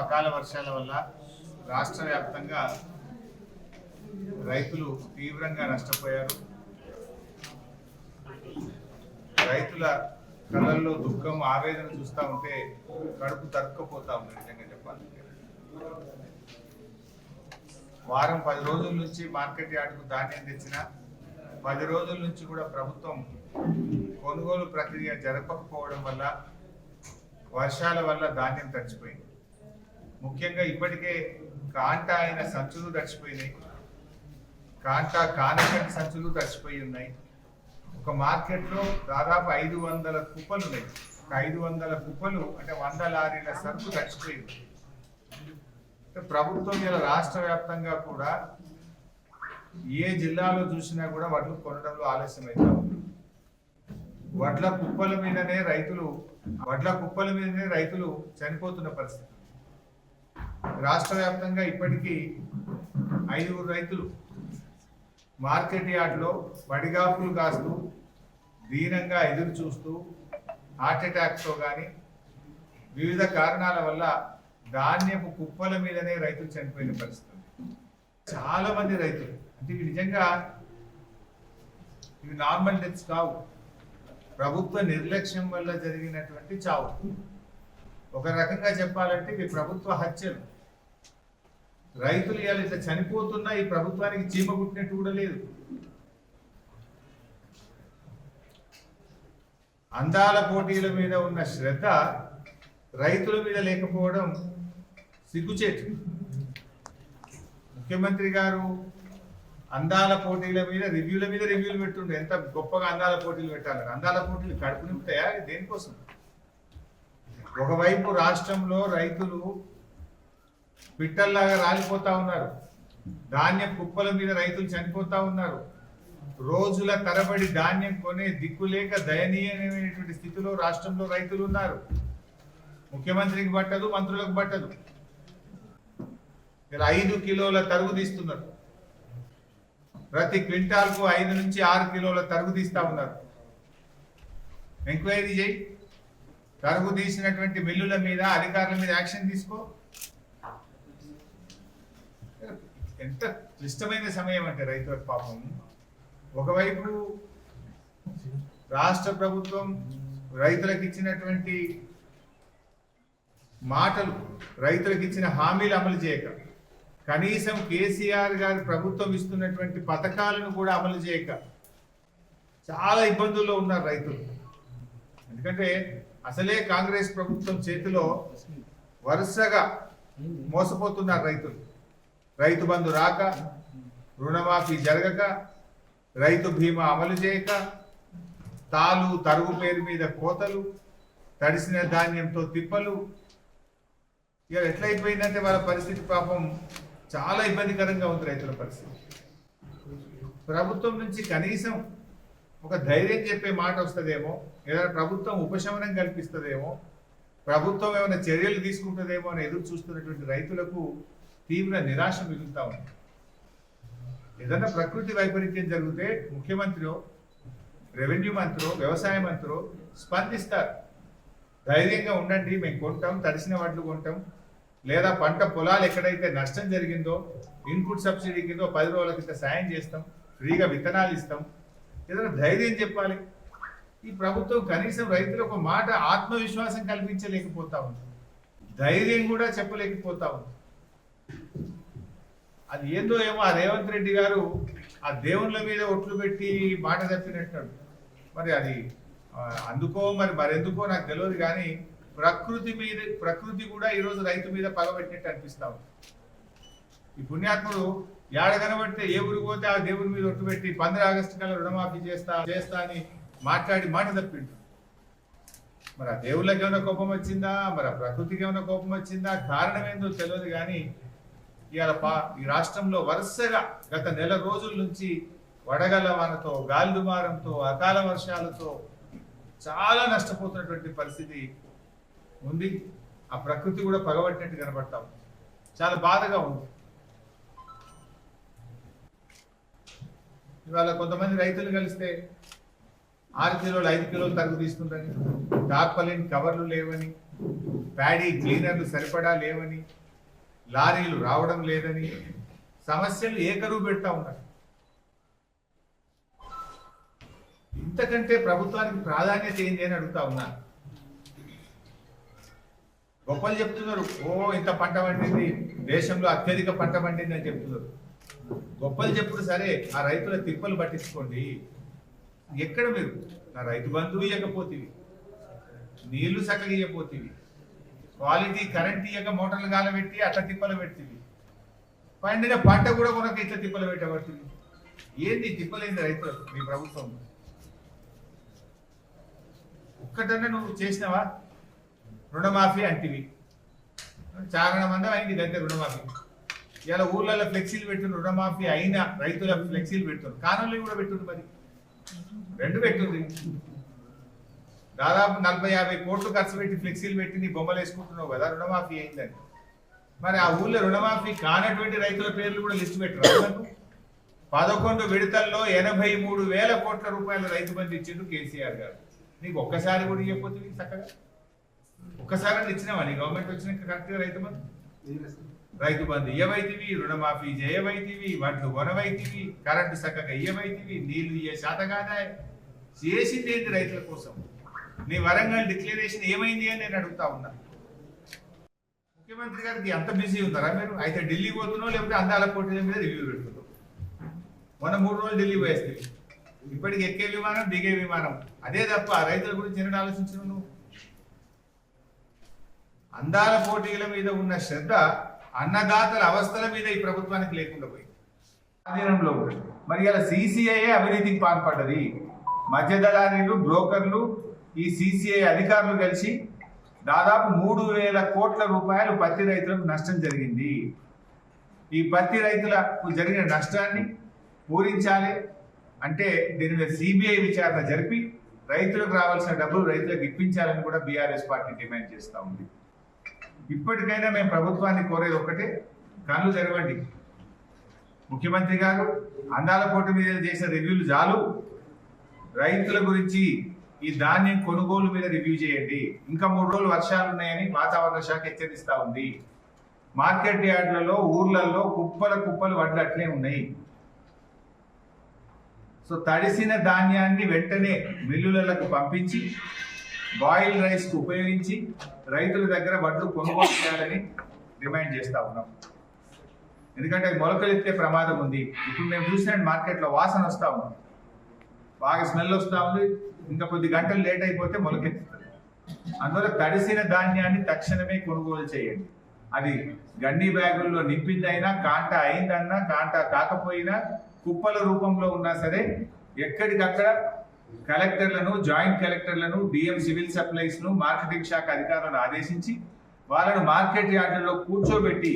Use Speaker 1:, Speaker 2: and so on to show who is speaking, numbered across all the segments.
Speaker 1: అకాల వర్షాల వల్ల రాష్ట్ర వ్యాప్తంగా రైతులు తీవ్రంగా నష్టపోయారు. రైతుల కళల్లో దుఃఖం ఆవేదన చూస్తూ ఉంటే కడుపు తరుక్కపోతా ఉంది నిజంగా చెప్పాలంటే. వారం పది రోజుల నుంచి మార్కెట్ యార్డుకు ధాన్యం తెచ్చిన పది రోజుల నుంచి కూడా ప్రభుత్వం కొనుగోలు ప్రక్రియ జరపకపోవడం వల్ల వర్షాల వల్ల ధాన్యం తడిచిపోయింది. ముఖ్యంగా ఇప్పటికే కాంటా అయిన సంచులు తడిచిపోయినాయి. కాంటా కానకటి సంచులు తడిచిపోయి ఉన్నాయి ఒక మార్కెట్లో దాదాపు ఐదు వందల కుప్పలు ఉన్నాయి. ఒక ఐదు వందల కుప్పలు అంటే వంద లారీల సరుకు తడిచిపోయింది. ప్రభుత్వం ఇలా రాష్ట్ర వ్యాప్తంగా కూడా ఏ జిల్లాలో చూసినా కూడా వడ్లు కొనడంలో ఆలస్యమైతా ఉంది. వడ్ల కుప్పల మీదనే రైతులు వడ్ల కుప్పల మీదనే రైతులు చనిపోతున్న పరిస్థితి రాష్ట్ర వ్యాప్తంగా ఇప్పటికీ ఐదుగురు రైతులు మార్కెట్ యార్డ్లో వడిగాపులు కాస్తూ దీనంగా ఎదురు చూస్తూ హార్ట్అటాక్తో కానీ వివిధ కారణాల వల్ల ధాన్యపు కుప్పల మీదనే రైతులు చనిపోయిన పరిస్థితి చాలామంది చాలా మంది రైతులు అంటే ఇవి నిజంగా ఇవి నార్మల్ డెత్స్ కావు. ప్రభుత్వ నిర్లక్ష్యం వల్ల జరిగినటువంటి చావు. ఒక రకంగా చెప్పాలంటే ఇవి ప్రభుత్వ హత్యలు. రైతులు ఇవాళ ఇట్లా చనిపోతున్నా ఈ ప్రభుత్వానికి చీమ కుట్టినట్టు కూడా లేదు. అందాల పోటీల మీద ఉన్న శ్రద్ధ రైతుల మీద లేకపోవడం సిగ్గుచేటు. ముఖ్యమంత్రి గారు అందాల పోటీల మీద రివ్యూల మీద రివ్యూలు పెట్టుండే. ఎంత గొప్పగా అందాల పోటీలు పెట్టాలి. అందాల పోటీలు కడుపు నింపుతాయా? దేనికోసం? ఒకవైపు రాష్ట్రంలో రైతులు పిట్టల్లాగా రాలిపోతా ఉన్నారు. ధాన్యం కుప్పల మీద రైతులు చనిపోతా ఉన్నారు. రోజుల తరబడి ధాన్యం కొనే దిక్కులేక దయనీయమైనటువంటి స్థితిలో రాష్ట్రంలో రైతులు ఉన్నారు. ముఖ్యమంత్రికి పట్టదు మంత్రులకు పట్టదు. ఇలా ఐదు కిలోల తరుగు తీస్తున్నారు. ప్రతి క్వింటాల్కు ఐదు నుంచి ఆరు కిలోల తరుగు తీస్తా ఉన్నారు. ఎంక్వైరీ చేయి. తరుగు తీసినటువంటి మిల్లుల మీద అధికారుల మీద యాక్షన్ తీసుకో. ఎంత క్లిష్టమైన సమయం అంటే రైతులకు పాపం. ఒకవైపు రాష్ట్ర ప్రభుత్వం రైతులకు ఇచ్చినటువంటి మాటలు రైతులకు ఇచ్చిన హామీలు అమలు చేయక కనీసం కేసీఆర్ గారి ప్రభుత్వం ఇస్తున్నటువంటి పథకాలను కూడా అమలు చేయక చాలా ఇబ్బందుల్లో ఉన్నారు రైతులు. ఎందుకంటే అసలే కాంగ్రెస్ ప్రభుత్వం చేతిలో వరుసగా మోసపోతున్నారు రైతులు. రైతు బంధు రాక రుణమాఫీ జరగక రైతు బీమా అమలు చేయక తాలు తరుగు పేరు మీద కోతలు తడిసిన ధాన్యంతో తిప్పలు. ఇక ఎట్లయిపోయిందంటే వాళ్ళ పరిస్థితి పాపం చాలా ఇబ్బందికరంగా ఉంది రైతుల పరిస్థితి. ప్రభుత్వం నుంచి కనీసం ఒక ధైర్యం చెప్పే మాట వస్తుందేమో ఏదైనా ప్రభుత్వం ఉపశమనం కల్పిస్తుందేమో ప్రభుత్వం ఏమైనా చర్యలు తీసుకుంటుందేమో అని ఎదురు చూస్తున్నటువంటి రైతులకు తీవ్ర నిరాశ మిగులుతూ ఉంది. ఏదైనా ప్రకృతి వైపరీత్యం జరిగితే ముఖ్యమంత్రి రెవెన్యూ మంత్రో వ్యవసాయ మంత్రో స్పందిస్తారు. ధైర్యంగా ఉండండి మేము కొంటాం తడిసిన వడ్లు కొంటాం. లేదా పంట పొలాలు ఎక్కడైతే నష్టం జరిగిందో ఇన్పుట్ సబ్సిడీ కింద పది రోజుల కింద సాయం చేస్తాం ఫ్రీగా విత్తనాలు ఇస్తాం. ఏదైనా ధైర్యం చెప్పాలి. ఈ ప్రభుత్వం కనీసం రైతులకు ఒక మాట ఆత్మవిశ్వాసం కల్పించలేకపోతా ఉంది. ధైర్యం కూడా చెప్పలేకపోతా ఉంది. అది ఏందో ఏమో ఆ రేవంత్ రెడ్డి గారు ఆ దేవుళ్ళ మీద ఒట్లు పెట్టి మాట తప్పినట్టు. మరి అది అందుకో మరి మరెందుకో నాకు తెలియదు కానీ ప్రకృతి మీద ప్రకృతి కూడా ఈరోజు రైతు మీద పగబెట్టినట్టు అనిపిస్తా ఉంది. ఈ పుణ్యాత్ముడు ఏడ కనబడితే ఏ ఊరికి పోతే ఆ దేవుడి మీద ఒట్టు పెట్టి పంద్ర ఆగస్టు కల్లా రుణమాఫీ చేస్తా చేస్తా అని మాట్లాడి మాట తప్పిండు. మరి ఆ దేవుళ్ళకి ఏమైనా కోపం వచ్చిందా? మరి ఆ ప్రకృతికి ఏమైనా కోపం వచ్చిందా? కారణం ఏందో తెలియదు కానీ ఇవాళ పా ఈ రాష్ట్రంలో వరుసగా గత నెల రోజుల నుంచి వడగల వానతో గాలి అకాల వర్షాలతో చాలా నష్టపోతున్నటువంటి పరిస్థితి ఉంది. ఆ ప్రకృతి కూడా పగబట్టినట్టు కనబడతాం చాలా బాధగా ఉంది. ఇవాళ కొంతమంది రైతులు కలిస్తే ఆరు కిలోలు ఐదు కిలోలు తరుగు తీసుకుంటారని టార్పలిన్ కవర్లు లేవని ప్యాడీ క్లీనర్లు సరిపడా లేవని లారీలు రావడం లేదని సమస్యలు ఏకరువు పెడతా ఉన్నారు. ఇంతకంటే ప్రభుత్వానికి ప్రాధాన్యత ఏంటి అని అడుగుతా ఉన్నా. గొప్పలు చెప్తున్నారు ఓ ఇంత పంట పండింది దేశంలో అత్యధిక పంట పండింది అని చెప్తున్నారు. గొప్పలు చెప్పుడు సరే ఆ రైతుల తిప్పలు పట్టించుకోండి. ఎక్కడ మీరు? నా రైతు బంధువు ఇవ్వకపోతేవి నీళ్ళు చక్కగా ఇవ్వకపోతేవి క్వాలిటీ కరెంట్ ఇయ్యక మోటార్లు గాలబెట్టి అట్లా తిప్పలు పెడుతుంది. పండిన పంట కూడా కొనక ఇట్లా తిప్పలు పెట్టబడుతుంది. ఏంది తిప్పలేంది రైతులు మీ ప్రభుత్వం. ఒక్కటన్నా నువ్వు చేసినావా? రుణమాఫీ అంటివి. చాలా మంది అయింది గంటే రుణమాఫీ. ఇలా ఊర్లలో ఫ్లెక్సీలు పెట్టున్నారు రుణమాఫీ అయిన రైతుల ఫ్లెక్సీలు పెడుతున్నారు. కానులు కూడా పెట్టుంది మరి. రెండు పెట్టుంది దాదాపు నలభై యాభై కోట్లు ఖర్చు పెట్టి ఫ్లెక్సీలు పెట్టి నీ బొమ్మలు వేసుకుంటున్నావు కదా రుణమాఫీ అయిందని. మరి ఆ ఊళ్ళో రుణమాఫీ కానటువంటి రైతుల పేర్లు కూడా లిస్టు పెట్టరు పదకొండు విడతల్లో ఎనభై మూడు వేల కోట్ల రూపాయల రైతు బంధు ఇచ్చిండు కేసీఆర్ గారు. నీకు ఒక్కసారి కూడా ఇవ్వకపోతే చక్కగా? ఒక్కసారి ఇచ్చినావా? నీ గవర్నమెంట్ వచ్చినాక కరెక్ట్గా రైతు బంధు? రైతు బంధు ఇయ్యవైతివి రుణమాఫీ చేయవైతివి వడ్లు కొనవైతివి కరెంటు చక్కగా ఇయ్యవైతివి నీళ్ళు ఇయ్యే శాతకాదాయ చేసింది ఏంటి రైతుల కోసం? నీ వరంగల్ డిక్లరేషన్ ఏమైంది అని నేను అడుగుతా ఉన్నా. ముఖ్యమంత్రి గారికి అంత బిజీ ఉన్నారా మీరు? అయితే ఢిల్లీ పోతున్నావు లేకపోతే అందాల పోటీల మీద రివ్యూ పెడుతున్నావు. మొన్న మూడు రోజులు ఢిల్లీ పోయేస్తే. ఇప్పటికి ఎక్కే విమానం దిగే విమానం. అదే తప్ప రైతుల గురించి ఎన్నడూ ఆలోచించను నువ్వు? అందాల పోటీల మీద ఉన్న శ్రద్ధ అన్నదాతల అవస్థల మీద ఈ ప్రభుత్వానికి లేకుండా పోయింది. ఆధీనంలో మరి ఇలా సిసిఐ అవినీతికి పాల్పడ్డది? మధ్యదళారీలు బ్రోకర్లు ఈ సిసిఐ అధికారులు కలిసి దాదాపు మూడు వేల కోట్ల రూపాయలు పత్తి రైతులకు నష్టం జరిగింది. ఈ పత్తి రైతులకు జరిగిన నష్టాన్ని పూరించాలి అంటే దీని మీద సిబిఐ విచారణ జరిపి రైతులకు రావాల్సిన డబ్బులు రైతులకు ఇప్పించాలని కూడా బీఆర్ఎస్ పార్టీ డిమాండ్ చేస్తూ ఉంది. ఇప్పటికైనా మేము ప్రభుత్వాన్ని కోరేది ఒకటే కళ్ళు తెరవండి. ముఖ్యమంత్రి గారు అందాల కోట మీద చేసిన రివ్యూలు చాలు. రైతుల గురించి ఈ ధాన్యం కొనుగోలు మీద రివ్యూ చేయండి. ఇంకా మూడు రోజులు వర్షాలు ఉన్నాయని వాతావరణ శాఖ హెచ్చరిస్తా ఉంది. మార్కెట్ యార్డ్లలో ఊర్లలో కుప్పల కుప్పలు వడ్లు అట్లే ఉన్నాయి. సో తడిసిన ధాన్యాన్ని వెంటనే మిల్లులకు పంపించి బాయిల్ రైస్కు ఉపయోగించి రైతుల దగ్గర వడ్లు కొనుగోలు చేయాలని డిమాండ్ చేస్తా ఉన్నాం. ఎందుకంటే మొలకలు ఎత్తే ప్రమాదం ఉంది. ఇప్పుడు మేము చూసినట్టు మార్కెట్లో వాసన వస్తూ ఉంది. బాగా స్మెల్ వస్తూ ఉంది. ఇంకా కొద్ది గంటలు లేట్ అయిపోతే మొలకెత్తుతుంది. అందువల్ల తడిసిన ధాన్యాన్ని తక్షణమే కొనుగోలు చేయండి. అది గండి బ్యాగుల్లో నింపిందైనా కాంట అయిందన్నా కాంట కాకపోయినా కుప్పల రూపంలో ఉన్నా సరే ఎక్కడికక్కడ కలెక్టర్లను జాయింట్ కలెక్టర్లను డిఎం సివిల్ సప్లైస్ను మార్కెటింగ్ శాఖ అధికారులను ఆదేశించి వాళ్ళను మార్కెట్ యార్డుల్లో కూర్చోబెట్టి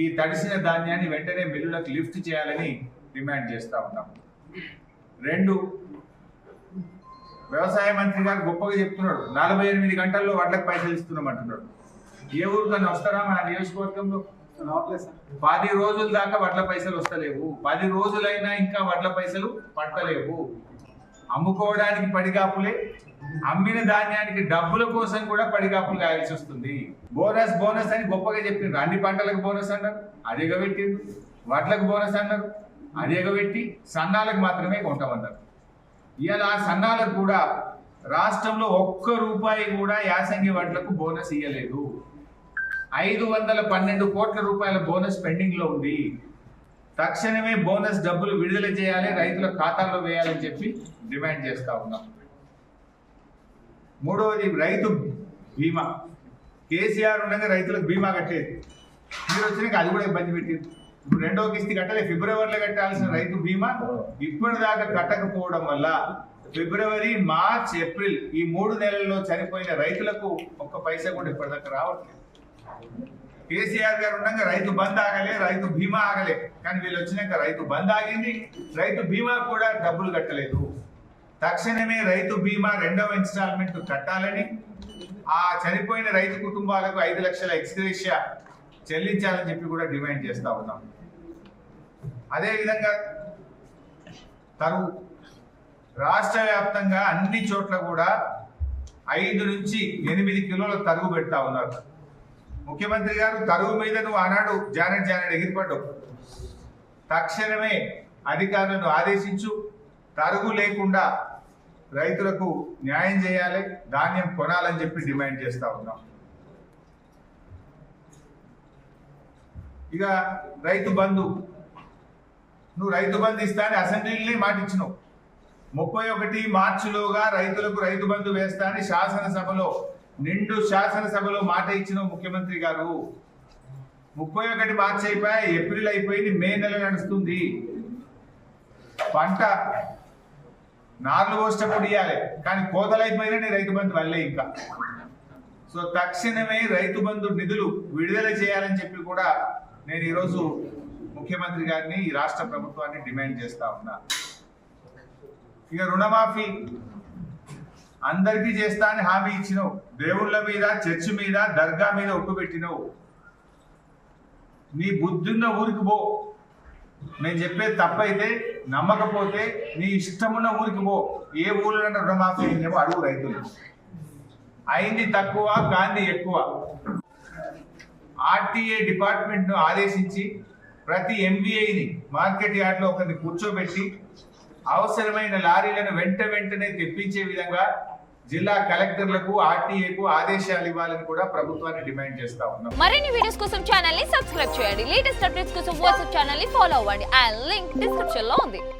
Speaker 1: ఈ తడిసిన ధాన్యాన్ని వెంటనే మిల్లులకు లిఫ్ట్ చేయాలని డిమాండ్ చేస్తూ ఉన్నాం. రెండు వ్యవసాయ మంత్రి గారు గొప్పగా చెప్తున్నాడు. నలభై ఎనిమిది గంటల్లో వడ్లకు పైసలు ఇస్తున్నాం అంటున్నాడు. ఏ ఊరికన్నా వస్తారా మన నియోజకవర్గంలో? పది రోజుల దాకా వడ్ల పైసలు వస్తలేవు. పది రోజులైనా ఇంకా వడ్ల పైసలు పట్టలేవు. అమ్ముకోవడానికి పడిగాపులే. అమ్మిన ధాన్యానికి డబ్బుల కోసం కూడా పడిగాపులు కాయాల్సి వస్తుంది. బోనస్ బోనస్ అని గొప్పగా చెప్పిండ్రు. అన్ని పంటలకు బోనస్ అన్నారు. అది ఎగబెట్టిండ్రు వడ్లకు బోనస్ అన్నారు. అది ఎగబెట్టి సన్నాలకు మాత్రమే కొంటామన్నారు. ఇలా ఆ సన్నాలకు కూడా రాష్ట్రంలో ఒక్క రూపాయి కూడా యాసంగి వడ్లకు బోనస్ ఇవ్వలేదు ఐదు వందల పన్నెండు కోట్ల రూపాయల బోనస్ పెండింగ్లో ఉంది. తక్షణమే బోనస్ డబ్బులు విడుదల చేయాలి రైతుల ఖాతాల్లో వేయాలని చెప్పి డిమాండ్ చేస్తా ఉన్నాం. మూడవది రైతు బీమా. కేసీఆర్ ఉండగా రైతులకు బీమా కట్టేది. మీరు వచ్చినాక అది కూడా ఇబ్బంది పెట్టింది. ఇప్పుడు రెండో కిస్తీ కట్టలే. ఫిబ్రవరిలో కట్టాల్సిన రైతు బీమా ఇప్పటిదాకా కట్టకపోవడం వల్ల ఫిబ్రవరి మార్చ్ ఏప్రిల్ ఈ మూడు నెలల్లో చనిపోయిన రైతులకు ఒక్క పైసా కూడా ఇప్పటిదాకా రావట్లేదు. కేసీఆర్ గారు ఉండగా రైతు బంద్ ఆగలే రైతు బీమా ఆగలే. కానీ వీళ్ళు వచ్చినాక రైతు బంద్ ఆగింది. రైతు బీమా కూడా డబ్బులు కట్టలేదు. తక్షణమే రైతు బీమా రెండవ ఇన్స్టాల్మెంట్ కట్టాలని ఆ చనిపోయిన రైతు కుటుంబాలకు ఐదు లక్షల ఎక్స్గ్రేషియా చెల్లించాలని చెప్పి కూడా డిమాండ్ చేస్తూ ఉన్నాం. అదేవిధంగా తరువు రాష్ట్ర వ్యాప్తంగా అన్ని చోట్ల కూడా ఐదు నుంచి ఎనిమిది కిలోల తరుగు పెడతా ఉన్నారు. ముఖ్యమంత్రి గారు తరుగు మీద నువ్వు ఆనాడు జానెట్ జానెట్ ఎగిరిపడ్డావు. తక్షణమే అధికారులను ఆదేశించు తరుగు లేకుండా రైతులకు న్యాయం చేయాలి ధాన్యం కొనాలని చెప్పి డిమాండ్ చేస్తూ ఉన్నాం. ఇక రైతు బంధు. నువ్వు రైతు బంధు ఇస్తానని అసెంబ్లీని అసెంబ్లీలోనే మాట ఇచ్చినావు ముప్పై ఒకటి మార్చిలోగా రైతులకు రైతు బంధు వేస్తానని శాసనసభలో నిండు శాసనసభలో మాట ఇచ్చినావు ముఖ్యమంత్రి గారు. ముప్పై ఒకటి మార్చి అయిపోయి ఏప్రిల్ అయిపోయింది మే నెల నడుస్తుంది. పంట నార్లు పోసేటప్పుడు ఇవ్వాలి కానీ కోతలు అయిపోయినా నీ రైతు బంధు వల్లే ఇంకా. సో తక్షణమే రైతు బంధు నిధులు విడుదల చేయాలని చెప్పి కూడా నేను ఈరోజు ముఖ్యమంత్రి గారిని ఈ రాష్ట్ర ప్రభుత్వాన్ని డిమాండ్ చేస్తా ఉన్నా. ఇక రుణమాఫీ అందరికీ చేస్తా అని హామీ ఇచ్చినావు. దేవుళ్ళ మీద చర్చి మీద దర్గా మీద ఒప్పు పెట్టినవు. నీ బుద్ధున్న ఊరికి పో. నేను చెప్పేది తప్పైతే నమ్మకపోతే నీ ఇష్టమున్న ఊరికి పో. ఏ ఊళ్ళో రుణమాఫీ అయిందేమో అడుగు రైతులు. అయింది తక్కువ గాంధీ ఎక్కువ. ఆర్టీఏ డిపార్ట్మెంట్ను ఆదేశించి ప్రతి ఎంబీఐని మార్కెట్ యార్డ్లో ఒకరిని కూర్చోబెట్టి అవసరమైన లారీలను వెంట వెంటనే తెప్పించే విధంగా జిల్లా కలెక్టర్లకు ఆర్టీఏకు ఆదేశాలు ఇవ్వాలని కూడా ప్రభుత్వాన్ని డిమాండ్ చేస్తా ఉన్నాం.
Speaker 2: మరిన్ని వీడియోస్ కోసం ఛానల్ని సబ్స్క్రైబ్ చేయండి. లేటెస్ట్ అప్డేట్స్ కోసం వాట్సాప్ ఛానల్ని ఫాలో అవ్వండి. అండ్ లింక్ డిస్క్రిప్షన్లో ఉంది.